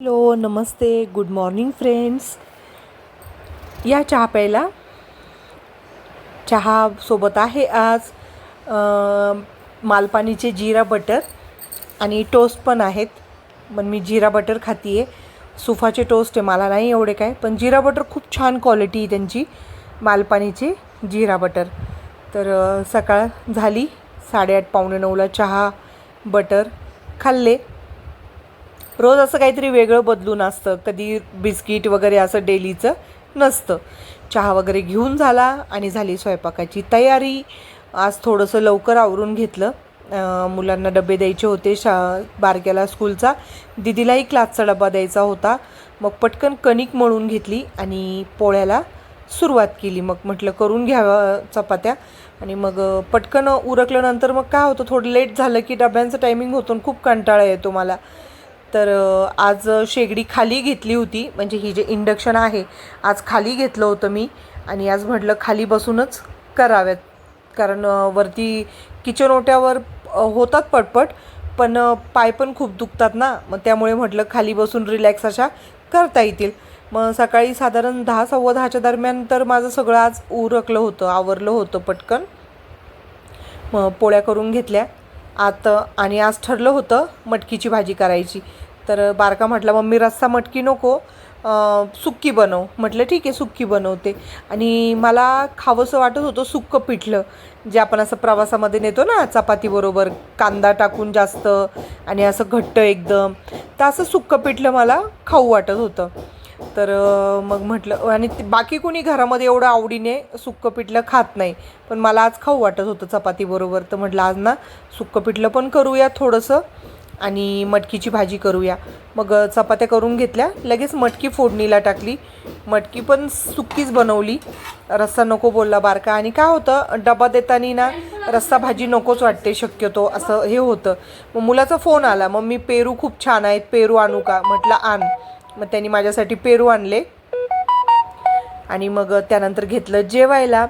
Hello नमस्ते good morning friends. या चहा प्यायला. चहा सोबत आहे आज मालपाणीचे जिरा बटर आणि टोस्ट पण आहेत. पण मी जिरा बटर खाती आहे सुफाचे टोस्ट आहे मला नाही एवढे काय पण जिरा बटर खूप छान क्वालिटी आहे त्यांची मालपाणीचे जिरा बटर. तर सकाळ झाली साडेआठ पावणे नऊला चहा बटर खाल्ले. रोज असं काहीतरी वेगळं बदलून असतं. कधी बिस्किट वगैरे असं डेलीचं नसतं. चहा वगैरे घेऊन झाला आणि झाली स्वयंपाकाची तयारी. आज थोडंसं लवकर आवरून घेतलं. मुलांना डबे द्यायचे होते शा बारक्याला स्कूलचा. दिदीलाही क्लासचा डबा द्यायचा होता. मग पटकन कणिक मळून घेतली आणि पोळ्याला सुरुवात केली. मग म्हटलं करून घ्यावा चपात्या. आणि मग पटकन उरकल्यानंतर मग काय होतं थोडं लेट झालं की डब्यांचं टायमिंग होतो आणि खूप कंटाळा येतो मला. तर आज शेगडी खाली घेतली होती. म्हणजे ही जे इंडक्शन आहे आज खाली घेतलं होतं मी. आणि आज म्हटलं खाली बसूनच कराव्यात. कारण वरती किचन ओट्यावर होतात पटपट पण पाय पण खूप दुखतात ना. मग त्यामुळे म्हटलं खाली बसून रिलॅक्स अशा करता येतील. मग सकाळी साधारण दहा सव्वा दहाच्या दरम्यान तर माझं सगळं आज उरकलं होतं आवरलं होतं पटकन. मग पोळ्या करून घेतल्या. आता आणि आज ठरलं होतं मटकीची भाजी करायची. तर बारका म्हटला मम्मी रस्सा मटकी नको सुक्की बनव. म्हटलं ठीक आहे सुक्की बनवते. आणि मला खावंसं वाटत होतं सुक्कं पिठलं जे आपण असं प्रवासामध्ये नेतो ना चपातीबरोबर कांदा टाकून जास्त आणि असं घट्ट एकदम. तर असं सुक्कं पिठलं मला खाऊ वाटत होतं. तर मग म्हटलं आणि बाकी कोणी घरामध्ये एवढं आवडीने सुक्कं पिठलं खात नाही. पण मला आज खाऊ वाटत होतं चपातीबरोबर. तर म्हटलं आज ना सुक्कं पिठलं पण करूया थोडंसं आणि मटकीची भाजी करूया. मग चपात्या करून घेतल्या. लगेच मटकी फोडणीला टाकली. मटकी पण सुक्कीच बनवली. रस्सा नको बोलला बारका. आणि काय होतं डबा देताना ना रस्सा भाजी नकोच वाटते शक्यतो. असं हे होतं. मग मुलाचा फोन आला. मग मी पेरू खूप छान आहेत. पेरू आणू का? म्हटलं आण. मग त्यांनी माझ्यासाठी पेरू आणले. आणि मग त्यानंतर घेतलं जेवायला.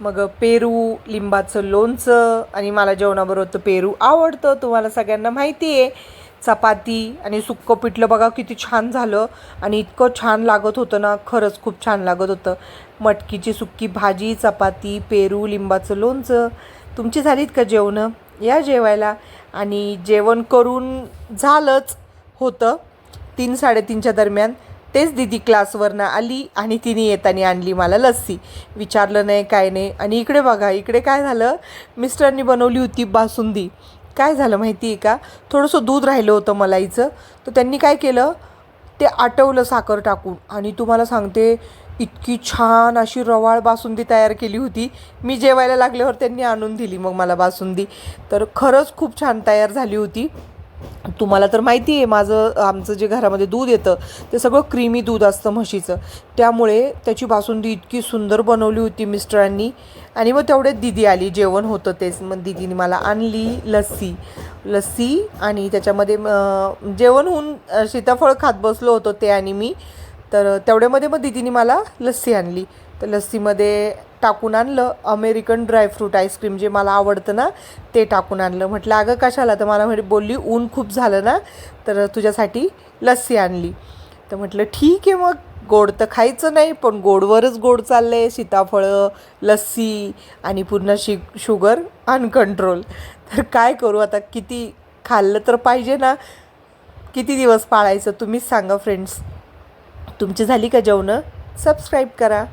मग पेरू लिंबाचं लोणचं आणि मला जेवणाबरोबर तर पेरू आवडतं. तुम्हाला सगळ्यांना माहिती आहे चपाती आणि सुक्कं पिठलं बघा किती छान झालं. आणि इतकं छान लागत होतं ना खरंच खूप छान लागत होतं. मटकीची सुक्की भाजी चपाती पेरू लिंबाचं लोणचं. तुमची झालीत का जेवणं? या जेवायला. आणि जेवण करून झालंच होतं. तीन साडेतीनच्या दरम्यान तेच दिदी क्लासवरनं आली आणि तिने येताना आणली मला लस्सी. विचारलं नाही काय नाही. आणि इकडे बघा इकडे काय झालं? मिस्टरनी बनवली होती बासुंदी. काय झालं माहिती आहे का? थोडंसं दूध राहिलं होतं मलाईचं तर त्यांनी काय केलं? ते आटवलं साखर टाकून. आणि तुम्हाला सांगते इतकी छान अशी रवाळ बासुंदी तयार केली होती. मी जेवायला लागल्यावर त्यांनी आणून दिली मग मला बासुंदी. तर खरंच खूप छान तयार झाली होती. तुम्हाला तर माहिती आहे माझं आमचं जे घरामध्ये दूध येतं ते सगळं क्रीमी दूध असतं म्हशीचं. त्यामुळे त्याची बासुंदी इतकी सुंदर बनवली होती मिस्टरांनी. आणि मग तेवढ्यात दिदी आली जेवण होतं तेच. मग दिदीने मला आणली लस्सी. लस्सी आणि त्याच्यामध्ये जेवण होऊन सीताफळ खात बसलो होतो ते आणि मी. तर तेवढ्यामध्ये मग दिदीने मला लस्सी आणली. तर लस्सीमध्ये टाकून आणलं. अमेरिकन ड्रायफ्रूट आईस्क्रीम जे मला आवडतं ना ते टाकून आणलं. म्हटलं अगं कशाला? तर मला म्हणजे बोलली ऊन खूप झालं ना तर तुझ्यासाठी लस्सी आणली. तर म्हटलं ठीक आहे मग गोड तर खायचं नाही पण गोडवरच गोड चाललं आहे सीताफळं लस्सी आणि पूर्ण शि शुगर अनकंट्रोल तर काय करू आता किती खाल्लं तर पाहिजे ना? किती दिवस पाळायचं? तुम्हीच सांगा फ्रेंड्स तुमची झाली का जेवणं? सबस्क्राईब करा.